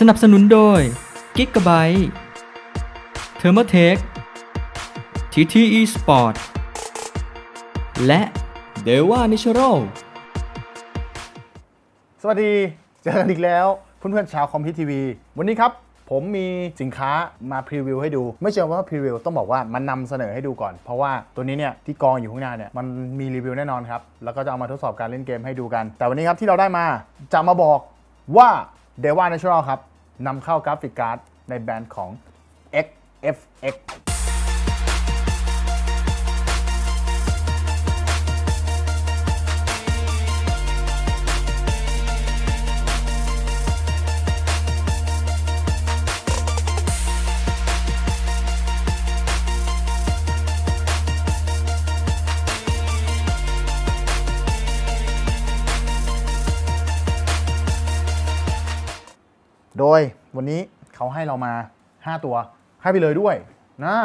สนับสนุนโดย g i g a b y t e t h e r m o t e c h TTE Sport และ d e w a Natural สวัสดี เจอกันอีกแล้ว เพื่อนๆชาวคอมพิวทีวี วันนี้ครับ ผมมีสินค้ามาพรีวิวให้ดู ไม่เชิงว่าพรีวิวต้องบอกว่ามันนำเสนอให้ดูก่อน เพราะว่าตัวนี้เนี่ยที่กองอยู่ข้างหน้าเนี่ยมันมีรีวิวแน่นอนครับ แล้วก็จะเอามาทดสอบการเล่นเกมให้ดูกัน แต่วันนี้ครับที่เราได้มาจะมาบอกว่า d e v a Natural ครับนำเข้ากราฟิกการ์ดในแบรนด์ของ XFX โดยวันนี้เขาให้เรามา 5 ตัว ให้ไปเลยด้วยนะ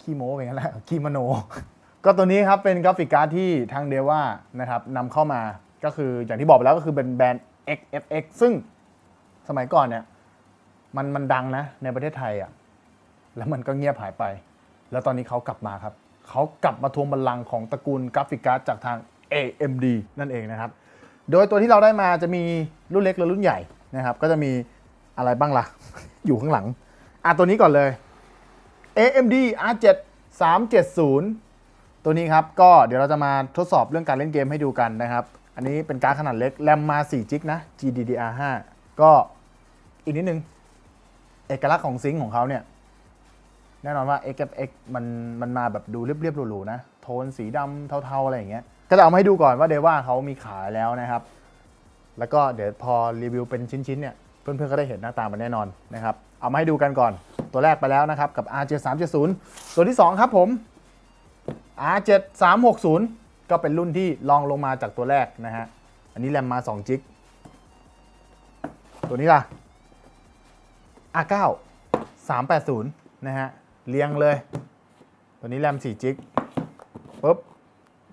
ขี้โม้เป็นงั้นแหละขี้มโน ก็ตัวนี้ครับเป็นกราฟิกการ์ดที่ทางเดว่านะครับนำเข้ามาก็คืออย่างที่บอกไปแล้วก็คือเป็นแบรนด์ XFX ซึ่งสมัยก่อนเนี่ยมันมันดังนะในประเทศไทยอะ่ะแล้วมันก็เงียบหายไป แล้วตอนนี้เขากลับมาครับเขากลับมาทวงบัลลังก์ของตระกูลกราฟิกการ์ดจากทาง AMD นั่นเองนะครับ โดยตัวที่เราได้มาจะมีรุ่นเล็กและรุ่นใหญ่ นะครับ ก็จะมีอะไรบ้างล่ะ อยู่ข้างหลัง อะตัวนี้ก่อนเลย AMD R7 370 ตัวนี้ครับ ก็เดี๋ยวเราจะมาทดสอบเรื่องการเล่นเกมให้ดูกันนะครับ อันนี้เป็นการ์ดขนาดเล็ก แรมมา4จิกนะ GDDR5 ก็อีกนิดนึง เอกลักษณ์ของซิงค์ของเขาเนี่ยแน่นอนว่า XFX มันมันมาแบบดูเรียบๆหรูๆนะ โทนสีดำเทาๆ อะไรอย่างเงี้ย ก็จะเอามาให้ดูก่อนว่าเดว่าเขามีขายแล้วนะครับ แล้วก็เดี๋ยวพอรีวิวเป็นชิ้นๆเนี่ยเพื่อนๆก็ได้เห็นหน้าตามันแน่นอนนะครับ เอามาให้ดูกันก่อน ตัวแรกไปแล้วนะครับกับ R7 370 ตัวที่ 2 ครับผม R7 360 ก็เป็นรุ่นที่รองลงมาจากตัวแรกนะฮะ อันนี้แรมมา2จิก ตัวนี้ล่ะ R9 380 นะฮะ เรียงเลย ตัวนี้แรม4จิกปุ๊บ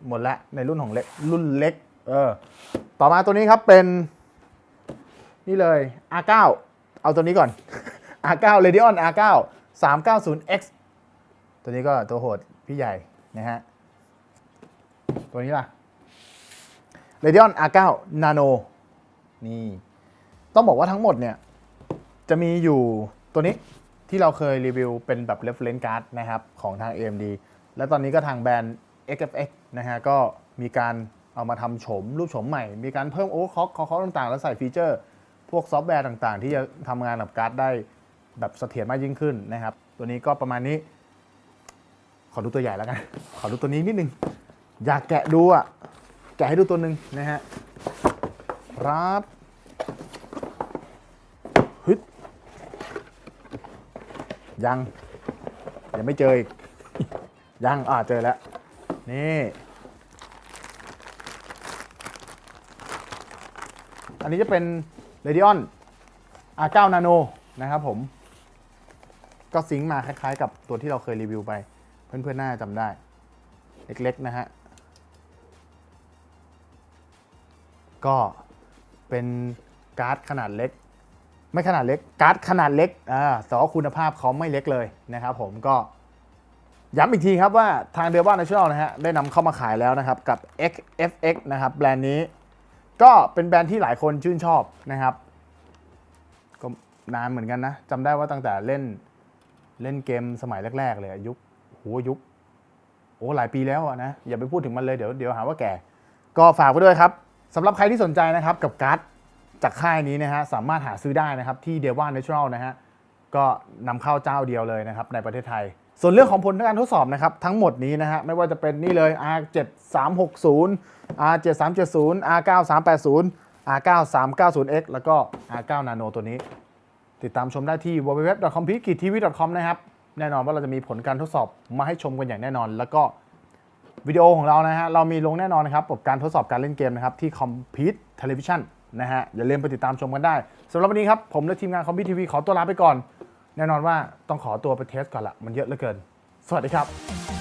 หมดละในรุ่นของเล็กรุ่นเล็ก เออ ต่อมาตัวนี้ครับเป็น นี่เลย R9 เอาตัวนี้ก่อน R9 Radeon R9 390X ตัวนี้ก็ตัวโหดพี่ใหญ่นะฮะ ตัวนี้ล่ะ Radeon R9 Nano นี่ ต้องบอกว่าทั้งหมดเนี่ย จะมีอยู่ตัวนี้ที่เราเคยรีวิวเป็นแบบ reference card นะครับ ของทาง AMD และตอนนี้ก็ทางแบรนด์ XFX นะฮะ ก็มีการ เอามาทำโฉมรูปโฉมใหม่ มีการเพิ่มโอเวอร์คล็อกคอต่างๆ แล้วใส่ฟีเจอร์ พวกซอฟต์แวร์ต่างๆ ที่จะทำงานกับการ์ดได้แบบเสถียรมากยิ่งขึ้นนะครับ ตัวนี้ก็ประมาณนี้ ขอดูตัวใหญ่แล้วกัน ขอดูตัวนี้นิดนึง อยากแกะดูอะ แกะให้ดูตัวหนึ่งนะฮะครับฮึดยังยังไม่เจออีกยังอ่าเจอแล้ว นี่ อันนี้จะเป็น Radeon R9 Nano นะครับผม ก็ซิงค์มาคล้ายๆ กับตัวที่เราเคยรีวิวไป เพื่อนๆน่าจะจำได้ เล็กๆ นะฮะ ก็เป็นการ์ดขนาดเล็ก ไม่ขนาดเล็ก การ์ดขนาดเล็กอ่าแต่ว่าคุณภาพเขาไม่เล็กเลยนะครับผมก็ย้ำอีกทีครับว่าทางเดว่า National นะฮะได้นำเข้ามาขายแล้วนะครับ กับ XFX นะครับ แบรนด์นี้ ก็เป็นแบรนด์ที่หลายคนชื่นชอบนะครับ ก็นานเหมือนกันนะจำได้ว่าตั้งแต่เล่นเล่นเกมสมัยแรก ๆ เลยอะยุคโหยุคโอ้หลายปีแล้วนะอย่าไปพูดถึงมันเลยเดี๋ยวเดี๋ยวหาว่าแก่ ก็ฝากไว้ด้วยครับสำหรับใครที่สนใจนะครับกับการ์ดจากค่ายนี้นะฮะสามารถหาซื้อได้นะครับที่เดว่า Natural นะฮะก็นำเข้าเจ้าเดียวเลยนะครับในประเทศไทย ส่วนเรื่องของผลการทดสอบนะครับทั้งหมดนี้นะฮะไม่ว่าจะเป็นนี่เลย R7 360 R7 370 R9 380 R9 390X แล้วก็ R9 Nano ตัวนี้ ติดตามชมได้ที่ www.computitv.com นะครับแน่นอนว่าเราจะมีผลการทดสอบมาให้ชมกันอย่างแน่นอน แล้วก็วิดีโอของเรานะฮะเรามีลงแน่นอนนะครับกับการทดสอบการเล่นเกมนะครับที่ Compete Television นะฮะอย่าลืมไปติดตามชมกันได้สำหรับวันนี้ครับผมและทีมงาน Compete TV ขอตัวลาไปก่อน แน่นอนว่าต้องขอตัวไปเทสก่อนละมันเยอะเหลือเกิน สวัสดีครับ